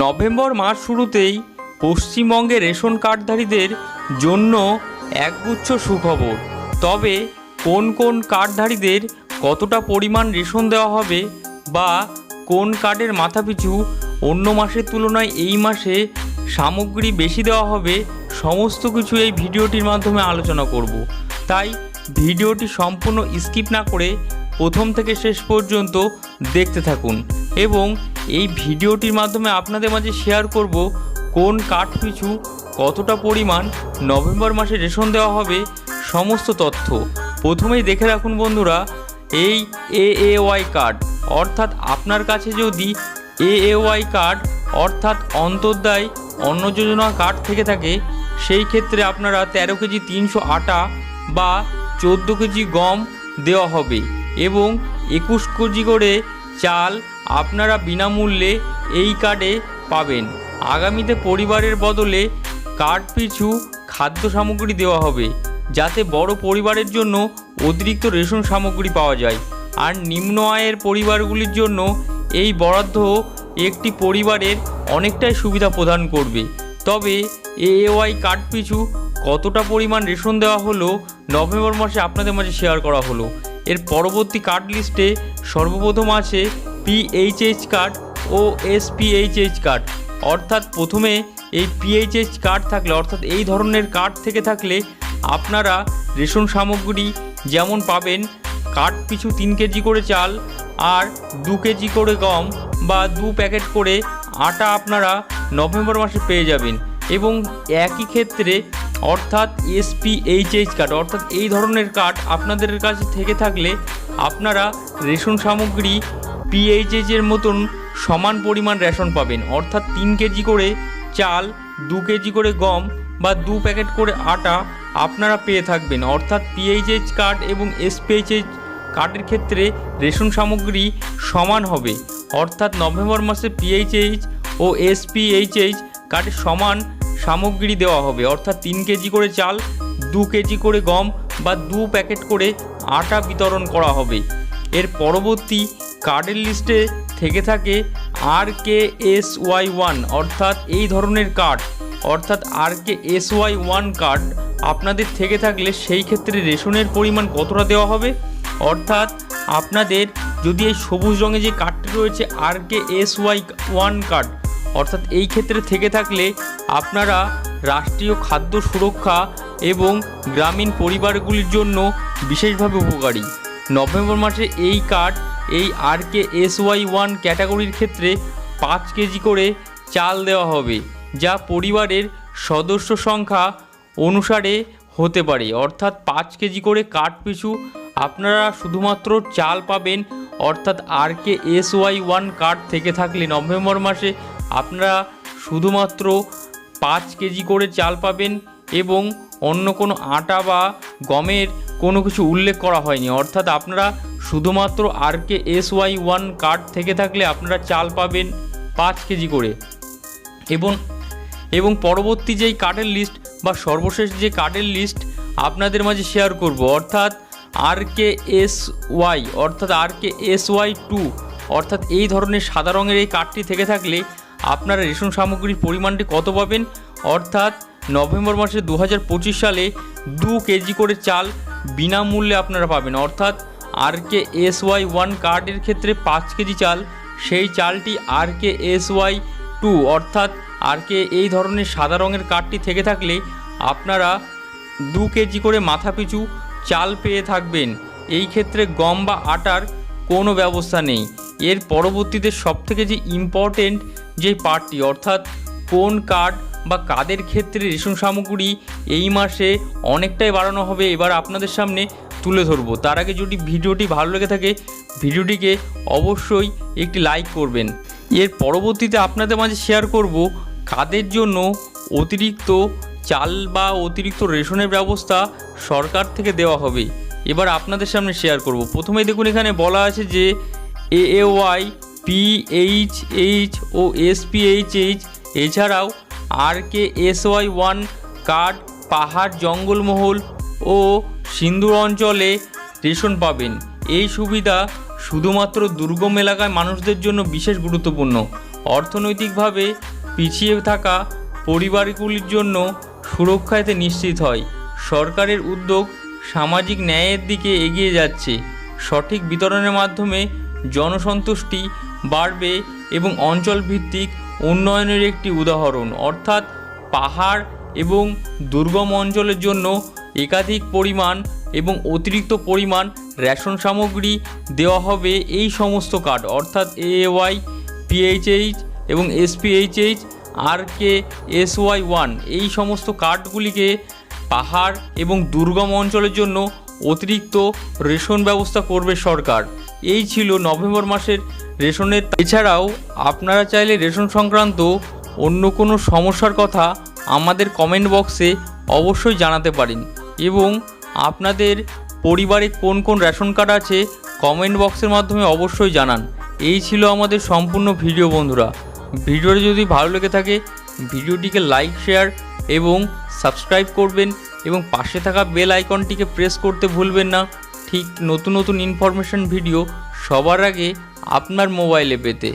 November মাস শুরুতেই পশ্চিমবঙ্গে ration কার্ডধারীদের জন্য একগুচ্ছ সুখবর। তবে কোন কোন কার্ডধারীদের কতটা পরিমাণ রেশন দেওয়া হবে বা কোন কার্ডের মাথাপিছু অন্য মাসের তুলনায় এই মাসে সামগ্রী বেশি দেওয়া হবে, সমস্ত কিছু এই ভিডিওটির মাধ্যমে আলোচনা করব। তাই ভিডিওটি সম্পূর্ণ স্কিপ না করে প্রথম থেকে শেষ পর্যন্ত দেখতে থাকুন। এবং এই ভিডিওটির মাধ্যমে আপনাদের মাঝে শেয়ার করব কোন কার্ড পিছু কতটা পরিমাণ নভেম্বর মাসে রেশন দেওয়া হবে, সমস্ত তথ্য। প্রথমেই দেখে রাখুন বন্ধুরা, এই এ এ ওয়াই কার্ড অর্থাৎ আপনার কাছে যদি এ এ ওয়াই কার্ড অর্থাৎ অন্তর্দায় অন্ন যোজনা কার্ড থেকে থাকে, সেই ক্ষেত্রে আপনারা তেরো কেজি তিনশো আটা বা চোদ্দ কেজি গম দেওয়া হবে। এবং একুশ কেজি করে চাল আপনারা বিনামূল্যে এই কার্ডে পাবেন। আগামীতে পরিবারের বদলে কার্ড পিছু খাদ্য সামগ্রী দেওয়া হবে, যাতে বড় পরিবারের জন্য অতিরিক্ত রেশন সামগ্রী পাওয়া যায়। আর নিম্ন আয়ের পরিবারগুলির জন্য এই বরাদ্দ একটি পরিবারের অনেকটাই সুবিধা প্রদান করবে। তবে এএওয়াই কার্ড পিছু কতটা পরিমাণ রেশন দেওয়া হলো, নভেম্বর মাসে আপনাদের মাঝে শেয়ার করা হলো। এর পরবর্তী কার্ড লিস্টে সর্বপ্রথম আছে পিএইচএইচ কার্ড ও এসপিএইচএইচ কার্ড অর্থাৎ প্রথমে এই পিএইচএইচ কার্ড থাকলে, অর্থাৎ এই ধরনের কার্ড থেকে থাকলে আপনারা রেশন সামগ্রী যেমন পাবেন কার্ড পিছু তিন কেজি করে চাল আর দু কেজি করে গম বা দু প্যাকেট করে আটা আপনারা নভেম্বর মাসে পেয়ে যাবেন। এবং একই ক্ষেত্রে অর্থাৎ এসপিএইচএইচ কার্ড অর্থাৎ এই ধরনের কার্ড আপনাদের কাছে থেকে থাকলে আপনারা রেশন সামগ্রী পিএইচএইচ এর মতন সমান পরিমাণ রেশন পাবেন। অর্থাৎ তিন কেজি করে চাল, দু কেজি করে গম বা দু প্যাকেট করে আটা আপনারা পেয়ে থাকবেন। অর্থাৎ পিএইচএইচ কার্ড এবং এসপিএইচএইচ কার্ডের ক্ষেত্রে রেশন সামগ্রী সমান হবে। অর্থাৎ নভেম্বর মাসে পিএইচএইচ ও এসপিএইচএইচ কার্ডের সমান সামগ্রী দেওয়া হবে। অর্থাৎ তিন কেজি করে চাল, দু কেজি করে গম বা দু প্যাকেট করে আটা বিতরণ করা হবে। এর পরবর্তী কার্ডের লিস্টে থেকে থাকে R K S Y one, অর্থাৎ এই ধরনের কার্ড। অর্থাৎ R K S Y one card আপনাদের থেকে থাকলে সেই ক্ষেত্রে রেশনের পরিমাণ কতটা দেওয়া হবে? অর্থাৎ আপনাদের যদি এই সবুজ রঙে যে কার্ডটি রয়েছে, R K S Y one card অর্থাৎ এই ক্ষেত্রে থেকে থাকলে আপনারা রাষ্ট্রীয় খাদ্য সুরক্ষা এবং গ্রামীণ পরিবারগুলির জন্য বিশেষভাবে উপকারী। নভেম্বর মাসে এই কার্ড, এই R K S Y one ক্যাটাগরির ক্ষেত্রে পাঁচ কেজি করে চাল দেওয়া হবে, যা পরিবারের সদস্য সংখ্যা অনুসারে হতে পারে। অর্থাৎ পাঁচ কেজি করে কাঠ পিছু আপনারা শুধুমাত্র চাল পাবেন, অর্থাৎ R K S Y one card থেকে থাকলে নভেম্বর মাসে আপনারা শুধুমাত্র পাঁচ কেজি করে চাল পাবেন এবং অন্য কোনো আটা বা গমের কোনো কিছু উল্লেখ করা হয়নি। অর্থাৎ আপনারা শুধুমাত্র R K S Y one card থেকে থাকলে আপনারা চাল পাবেন পাঁচ কেজি করে। এবং এবং পরবর্তী যেই কার্ডের লিস্ট বা সর্বশেষ যে কার্ডের লিস্ট আপনাদের মাঝে শেয়ার করব, অর্থাৎ আর কে এস ওয়াই অর্থাৎ R K S Y two অর্থাৎ এই ধরনের সাদা রঙের এই কার্ডটি থেকে থাকলে আপনারা রেশন সামগ্রীর পরিমাণটি কত পাবেন? অর্থাৎ নভেম্বর মাসে দু হাজার পঁচিশ সালে দু কেজি করে চাল বিনামূল্যে আপনারা পাবেন। অর্থাৎ R K S Y one কার্ডের ক্ষেত্রে পাঁচ কেজি চাল, সেই চালটি R K S Y two, অর্থাৎ আর কে এই ধরনের সাদা রঙের কার্ডটি থেকে থাকলে আপনারা দু কেজি করে মাথাপিছু চাল পেয়ে থাকবেন। এই ক্ষেত্রে গম বা আটার কোনো ব্যবস্থা নেই। এর পরবর্তীতে সবথেকে যে ইম্পর্টেন্ট যে পার্টটি অর্থাৎ কোন কার্ড বা কাদের ক্ষেত্রে রেশন সামগ্রী এই মাসে অনেকটাই বাড়ানো হবে, এবার আপনাদের সামনে তুলে ধরবো। তার আগে যদি ভিডিওটি ভালো লেগে থাকে, ভিডিওটিকে অবশ্যই একটি লাইক করবেন। এর পরবর্তীতে আপনাদের মাঝে শেয়ার করব কাদের জন্য অতিরিক্ত চাল বা অতিরিক্ত রেশনের ব্যবস্থা সরকার থেকে দেওয়া হবে। এবার আপনাদের সামনে শেয়ার করব। প্রথমেই দেখুন এখানে বলা আছে যে A A Y PH H O SPHH এছাড়াও R K S Y one card পাহাড়, জঙ্গলমহল ও সিন্দুর অঞ্চলে রেশন পাবেন। এই সুবিধা শুধুমাত্র দুর্গম এলাকায় মানুষদের জন্য বিশেষ গুরুত্বপূর্ণ। অর্থনৈতিকভাবে পিছিয়ে থাকা পরিবারগুলির জন্য সুরক্ষা এতে নিশ্চিত হয়। সরকারের উদ্যোগ সামাজিক ন্যায়ের দিকে এগিয়ে যাচ্ছে। সঠিক বিতরণের মাধ্যমে জনসন্তুষ্টি বাড়বে এবং অঞ্চলভিত্তিক উন্নয়নের একটি উদাহরণ, অর্থাৎ পাহাড় এবং দুর্গম অঞ্চলের জন্য একাধিক পরিমাণ এবং অতিরিক্ত পরিমাণ রেশন সামগ্রী দেওয়া হবে এই সমস্ত কার্ড, অর্থাৎ এওয়াই পিএইচএইচ এবং SPHH R K S Y one এই সমস্ত কার্ডগুলিকে পাহাড় এবং দুর্গম অঞ্চলের জন্য অতিরিক্ত রেশন ব্যবস্থা করবে সরকার। এই ছিল নভেম্বর মাসের রেশনের এছাড়াও আপনারা চাইলে রেশন সংক্রান্ত অন্য কোনো সমস্যার কথা আমাদের কমেন্ট বক্সে অবশ্যই জানাতে পারেন। এবং আপনাদের পরিবারে কোন কোন রেশন কার্ড আছে কমেন্ট বক্সের মাধ্যমে অবশ্যই জানান। এই ছিল আমাদের সম্পূর্ণ ভিডিও বন্ধুরা। ভিডিওটি যদি ভালো লেগে থাকে, ভিডিওটিকে লাইক শেয়ার এবং সাবস্ক্রাইব করবেন এবং পাশে থাকা বেল আইকনটিকে প্রেস করতে ভুলবেন না। ঠিক নতুন নতুন ইনফরমেশন ভিডিও সবার আগে আপনার মোবাইলে পেতে